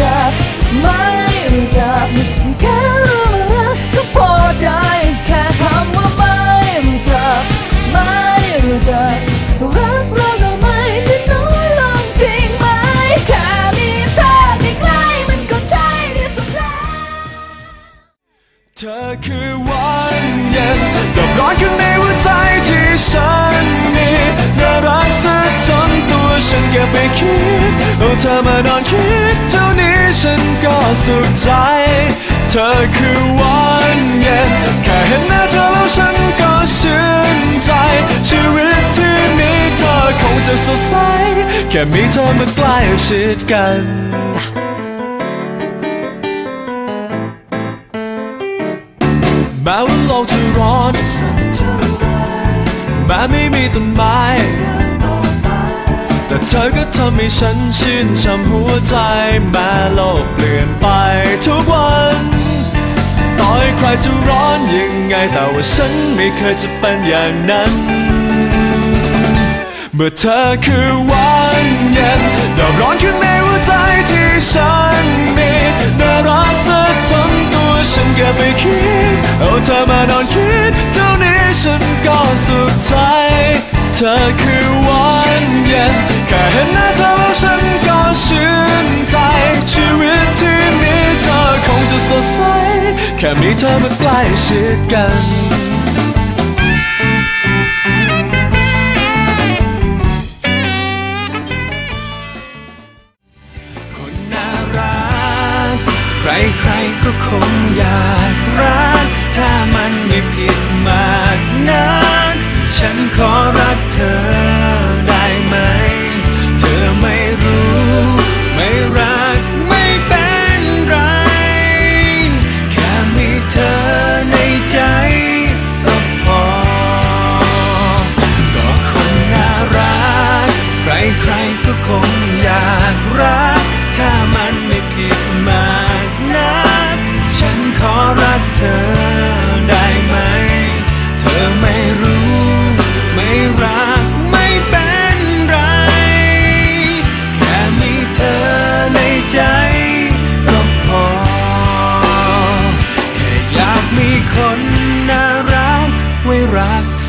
จักไม่รู้จักแค่รู้ว่ารักก็พอใจแค่คำว่าไม่รู้จักไม่รู้จักรักเราก็ไม่ได้น้อยลงจริงไหมแค่มีเธอใกล้ๆมันก็ใช่ที่สุดแล้วเธอคือวันเย็นกับร้อนข้างในหัวใจที่ฉันมีน่ารักซะจนตัวฉันเก็บไปคิดเอาเธอมานอนคิด ฉันก็สุขใจ เธอคือวันเย็นแค่เห็นหน้าเธอแล้วฉันก็ชื่นใจ ชีวิตที่มีเธอคงจะสดใส แค่มีเธอมาใกล้ชิดกันแม้ว่าโลกจะร้อนแม้ไม่มีต้นไม้ เธอก็ทำให้ฉันชื่นช่ำหัวใจ แม้โลกเปลี่ยนไปทุกวัน ต่อให้ใครจะร้อนยังไง แต่ว่าฉันไม่เคยจะเป็นอย่างนั้น เมื่อเธอคือวันเย็นดาวร้อนข้างในหัวใจที่ฉันมีน่ารักซะจนตัวฉันเก็บไปคิด เอาเธอมานอนคิด เท่านี้ฉันก็สุขใจ เธอคือวันเย็นแค่เห็นหน้าเธอแล้วฉันก็ชื่นใจ ชีวิตที่มีเธอคงจะสดใส แค่มีเธอมาใกล้ชิดกันคน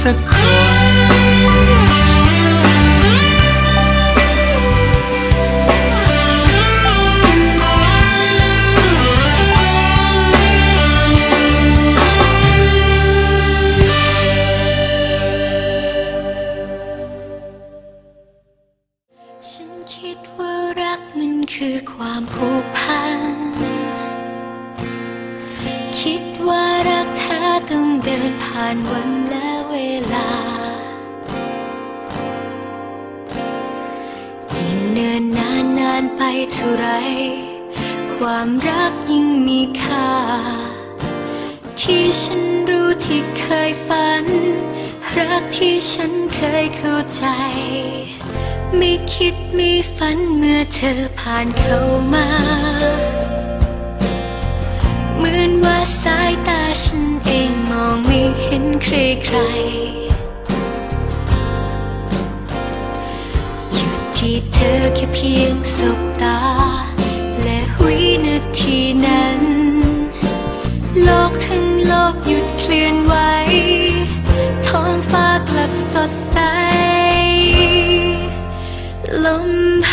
สักคนฉันคิดว่ารักมันคือความผูกพัน คิดว่ารักแท้ต้องเดินผ่านวันและ เวลา ยิ่งเนินนานนานไปเท่าไร ความรักยิ่งมีค่า ที่ฉันรู้ที่เคยฝัน รักที่ฉันเคยเข้าใจ ไม่คิดไม่ฝันเมื่อเธอผ่านเข้ามา เหมือนว่าสายตาฉันเองมองไม่เห็นใครใครๆหยุดที่เธอแค่เพียงสบตา และวินาทีนั้น โลกทั้งโลกหยุดเคลื่อนไหว ท้องฟ้ากลับสดใส ลมห